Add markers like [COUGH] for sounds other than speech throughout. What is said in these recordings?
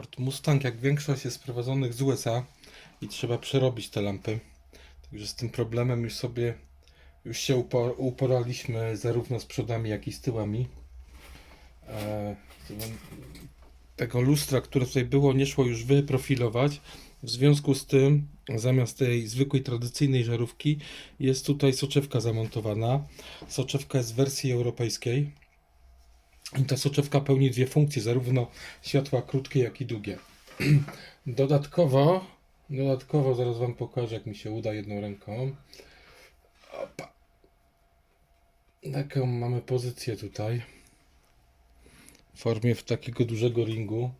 Ford Mustang, jak większość jest sprowadzonych z USA i trzeba przerobić te lampy. Także z tym problemem już sobie już się upo- uporaliśmy zarówno z przodami, jak i z tyłami. E, tego lustra, które tutaj było, nie szło już wyprofilować. W związku z tym, zamiast tej zwykłej, tradycyjnej żarówki, jest tutaj soczewka zamontowana. Soczewka jest w wersji europejskiej. I ta soczewka pełni dwie funkcje, zarówno światła krótkie, jak i długie. [CLEARS THROAT] Dodatkowo, dodatkowo zaraz Wam pokażę, jak mi się uda jedną ręką. Opa. Taką mamy pozycję tutaj. W formie w takiego dużego ringu.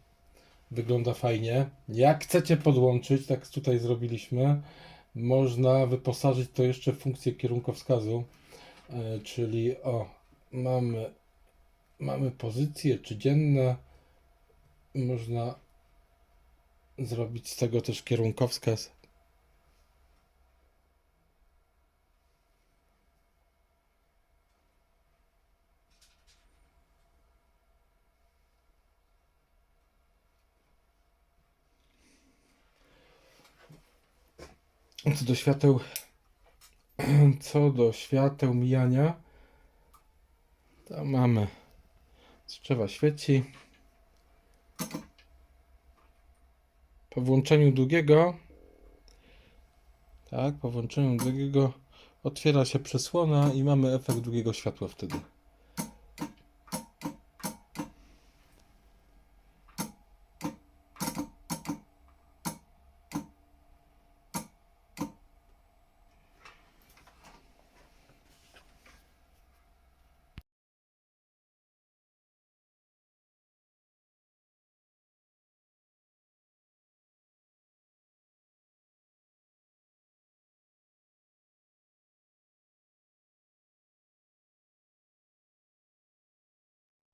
Wygląda fajnie. Jak chcecie podłączyć, tak tutaj zrobiliśmy. Można wyposażyć to jeszcze w funkcję kierunkowskazu. E, Czyli o, mamy mamy pozycje czy dzienne. Można zrobić z tego też kierunkowskaz. Co do świateł, [CLEARS THROAT] co do świateł mijania, to mamy Strzewa świeci. Po włączeniu długiego, tak, po włączeniu długiego otwiera się przesłona i mamy efekt długiego światła wtedy.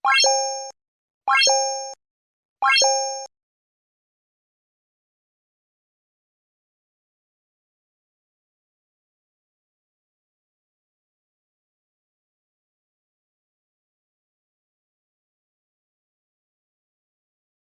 Bye.